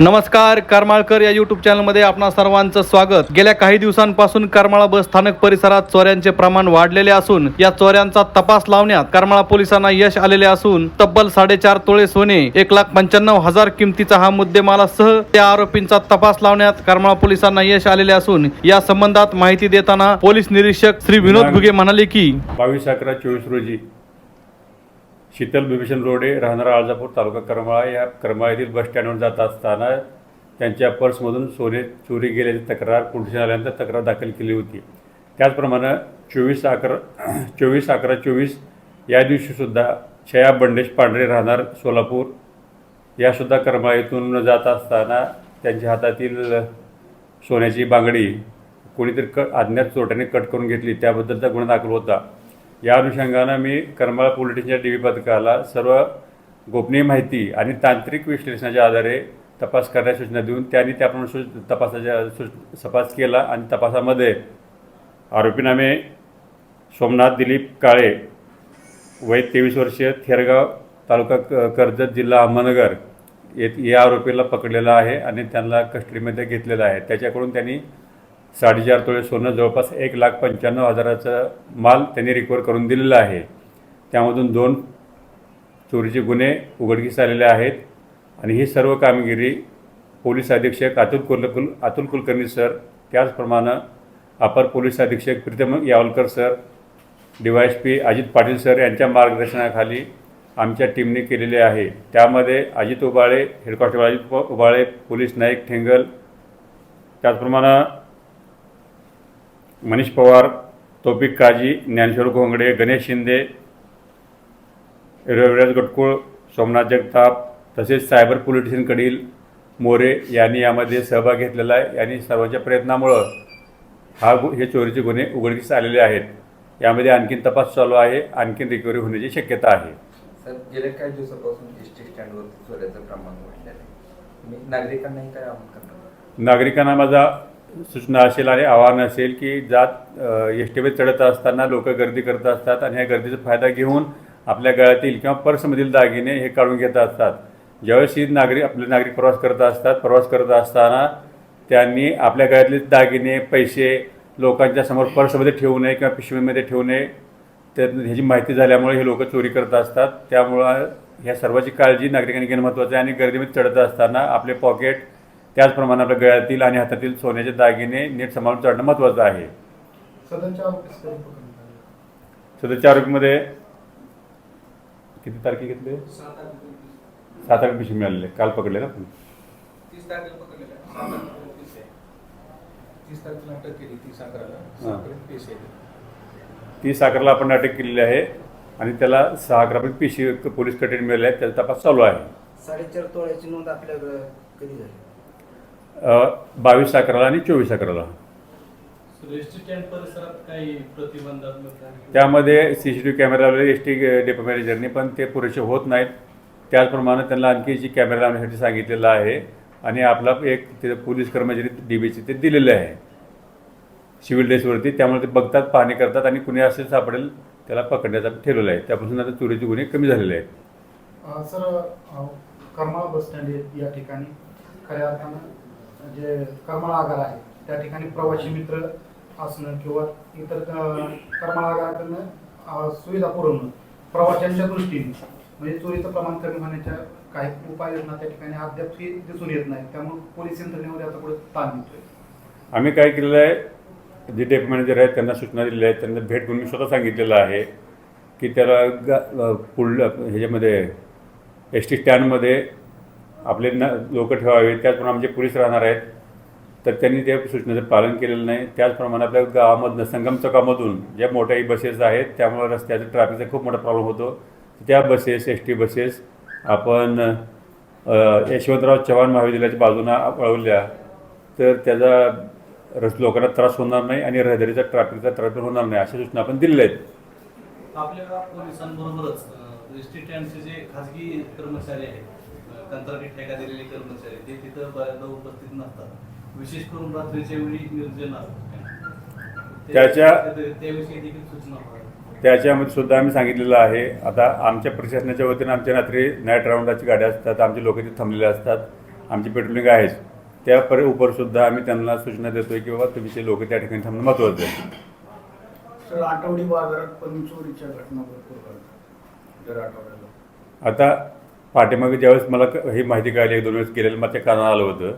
नमस्कार करमाळकर या युट्यूब चॅनलमध्ये आपणा सर्वांचं स्वागत. गेल्या काही दिवसांपासून करमाळा बस स्थानक परिसरात चोऱ्यांचे प्रमाण वाढलेले असून या चोऱ्यांचा तपास लावण्यात करमाळा पोलिसांना यश आलेले असून तब्बल साडेचार तोळे सोने एक लाख पंच्याण्णव हजार किमतीचा हा मुद्देमालासह त्या आरोपींचा तपास लावण्यात करमाळा पोलिसांना यश आलेले असून या संबंधात माहिती देताना पोलीस निरीक्षक श्री विनोद घुगे म्हणाले की बावीस अकरा चोवीस रोजी शीतल बिभीषण रोडे राहणारा आळजापूर तालुका करमाळा या करमाळा बस स्टँडवर जात असताना त्यांच्या पर्समधून सोने चोरी गेल्याची तक्रार पोलीस आल्यानंतर तक्रार दाखल केली होती. त्याचप्रमाणे चोवीस अकरा चोवीस अकरा चोवीस या दिवशीसुद्धा छया बंडेश पांढरे राहणार सोलापूर यासुद्धा करमाळा जात असताना त्यांच्या हातातील सोन्याची बांगडी कोणीतरी क अज्ञात चोरट्याने कट करून घेतली. त्याबद्दलचा गुन्हा दाखल होता. या अनुषंगानं मी करमाळा पोलीस डी व्ही पथकाला सर्व गोपनीय माहिती आणि तांत्रिक विश्लेषणाच्या आधारे तपास करण्याची सूचना देऊन त्यांनी त्याप्रमाणे सु तपासाच्या सु तपास केला आणि तपासामध्ये आरोपीनामे सोमनाथ दिलीप काळे वय तेवीस वर्षीय थेरगाव तालुका क कर्जत जिल्हा अहमदनगर ये या आरोपीला पकडलेला आहे आणि त्यांना कस्टडीमध्ये घेतलेलं आहे. त्याच्याकडून त्यांनी साडेचार तोळे सोनं जवळपास एक लाख पंच्याण्णव हजाराचा माल त्यांनी रिकवर करून दिलेला आहे. त्यामधून दोन चोरीचे गुन्हे उघडकीस आलेले आहेत. आणि ही सर्व कामगिरी पोलीस अधीक्षक अतुल कुलकुल अतुल कुलकर्णी सर त्याचप्रमाणे अपर पोलीस अधीक्षक Pritam Yawalkar sir D Y S P Ajit Patil sir यांच्या मार्गदर्शनाखाली आमच्या टीमने केलेले आहे. त्यामध्ये Ajit Ubale head constable Ajit Ubale police Naik Thengal त्याचप्रमाणे मनीष पवार तौफिक काजी ज्ञानेश्वर घोंगडे गणेश शिंदे रविराज गटकुळ सोमनाथ जगताप तसेच सायबर पोलीस स्टेशनकडील मोरे यांनी यामध्ये सहभाग घेतलेला आहे. यांनी सर्वांच्या प्रयत्नामुळं हा गु हे चोरीचे गुन्हे उघडकीस आलेले आहेत. यामध्ये आणखीन तपास चालू आहे. आणखीन रिकव्हरी होण्याची शक्यता आहे. सर गेल्या काही दिवसापासून एस टी स्टँडवर चोऱ्याचं प्रमाण वाढलेलं आहे. नागरिकांनाही काय आवाहन करणार नागरिकांना माझा सूचना असेल आणि आव्हान असेल की जात एस टी चढत असताना लोक गर्दी करत असतात आणि ह्या गर्दीचा फायदा घेऊन आपल्या गळ्यातील किंवा पर्समधील दागिने हे काढून घेत असतात. ज्यावेळेस ही नागरिक आपले नागरिक प्रवास करत असतात प्रवास करत असताना त्यांनी आपल्या गळ्यातले दागिने पैसे लोकांच्या समोर पर्समध्ये ठेवू नये किंवा पिशवीमध्ये ठेवू नये तर ह्याची माहिती झाल्यामुळे हे लोक चोरी करत असतात. त्यामुळं ह्या सर्वाची काळजी नागरिकांनी घेणं महत्त्वाचं आहे आणि गर्दीमध्ये चढत असताना आपले पॉकेट त्याचप्रमाणे आपल्या गळ्यातील आणि हातातील सोन्याचे दागिने नीट सांभाळून चढणं महत्त्वाचं आहे? सध्याच्या आरोग्यमध्ये किती तारखे घेतले? सात आठ पिशवी मिळालेले काल पकडले ना आपण? तीस आहे. आहे. अकराला. आहे. आपण अटक केलेली आहे आणि त्याला सहा अकरापर्यंत पिशवी पोलीस कटेड मिळाले आहेत. त्याचा तपास चालू आहे. साडेचार तोळ्याची नोंद आपल्याकडं कधी झाली? बावीस अकराला आणि चोवीस अकराला? त्यामध्ये C C T V camera लावलेले एस टी डेपो मॅनेजरनी पण ते पुरेसे होत नाहीत. त्याचप्रमाणे त्यांना आणखी जी कॅमेरा लावण्यासाठी सांगितलेलं आहे आणि आपला एक ते पोलीस कर्मचारी डी बीचे ते दिलेले आहे. सिव्हिल ड्रेसवरती त्यामुळे ते बघतात पाहणी करतात आणि कुणी असेल सापडेल त्याला पकडण्याचा ठरवलं आहे. त्यापासून आता चोरीचे गुन्हे कमी झालेले आहेत. सर करमाळा बस स्टँड आहे या ठिकाणी खऱ्या अर्थानं जे कर्मळागार आहे त्या ठिकाणी प्रवासी मित्र असणं किंवा इतर कर्मळागाराकडनं सुविधा पुरवणं प्रवाशांच्या दृष्टीने म्हणजे चोरीचं प्रमाण कमी होण्याच्या काही उपाययोजना त्या ठिकाणी अद्याप दिसून येत नाही त्यामुळे पोलीस यंत्रणेवर आता पुढे ताण येतोय. आम्ही काय केलेलं आहे जे डेप मॅनेजर आहेत त्यांना सूचना दिलेल्या आहेत त्यांना भेट घेऊन मी स्वतः सांगितलेलं आहे की त्याला गा पुढलं ह्याच्यामध्ये एस टी स्टँडमध्ये आपले न लोक ठेवावे त्याचप्रमाणे आमचे पोलीस राहणार आहेत. तर त्यांनी त्या सूचनेचं पालन केलेलं नाही. त्याचप्रमाणे आपल्या गावामधनं संगम चौकामधून ज्या मोठ्या बसेस आहेत त्यामुळे रस्त्याचं ट्रॅफिकचा खूप मोठा प्रॉब्लेम होतो. त्या बसेस एस टी बसेस आपण यशवंतराव चव्हाण महाविद्यालयाच्या बाजूनं वळवल्या तर त्याचा रस लोकांना त्रास होणार नाही आणि रहदारीचा ट्रॅफिकचा त्रास होणार नाही अशा सूचना आपण दिलेल्या आहेत. आपल्या पोलिसांबरोबरच एस टी जे खाजगी कर्मचारी आहेत. कंत्राटी ठेका दिलेले कर्मचारी ते तिथं बऱ्याचदा उपस्थित नसतात. विशेष करून रात्रीच्या वेळी निर्जन असतात त्याच्या- त्याविषयी देखील सूचना. त्याच्यामध्ये सुद्धा आम्ही सांगितलेलं आहे. आता आमच्या प्रशासनाच्या वतीनं आमच्या रात्री नाईट राऊंडाची गाड्या असतात. आमचे लोक तिथे थांबलेले असतात. आमची पेट्रोलिंग आहेच त्या पर उपरसुद्धा आम्ही त्यांना सूचना देतोय की बाबा तुमचे लोक त्या ठिकाणी थांबणं महत्त्वाचं आहे. सर आठवडी बाजारात पण चोरीच्या घटना भरपूर आता पाठीमागे ज्यावेळेस मला क- ही माहिती कळाली एक दोन वेळेस गेलेलं मला ते कानावर आलं होतं.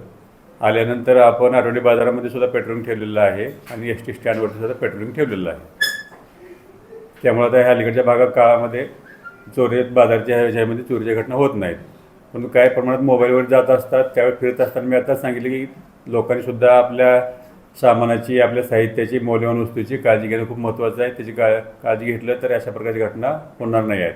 आल्यानंतर आपण आठवडी बाजारामध्ये सुद्धा पेट्रोलिंग ठेवलेलं आहे आणि एस टी स्टँडवरती सुद्धा पेट्रोलिंग ठेवलेलं आहे. त्यामुळे आता ह्या अलीकडच्या भागात काळामध्ये चोरी बाजारच्या ह्याच्यामध्ये चोरीच्या घटना होत नाहीत. पण काही प्रमाणात मोबाईलवर जात असतात त्यावेळी फिरत असताना मी आताच सांगितलं की लोकांनी सुद्धा आपल्या सामानाची आपल्या साहित्याची मौल्यवान वस्तूची काळजी घेणं खूप महत्त्वाचं आहे. त्याची का काळजी घेतलं तर अशा प्रकारची घटना होणार नाही आहेत.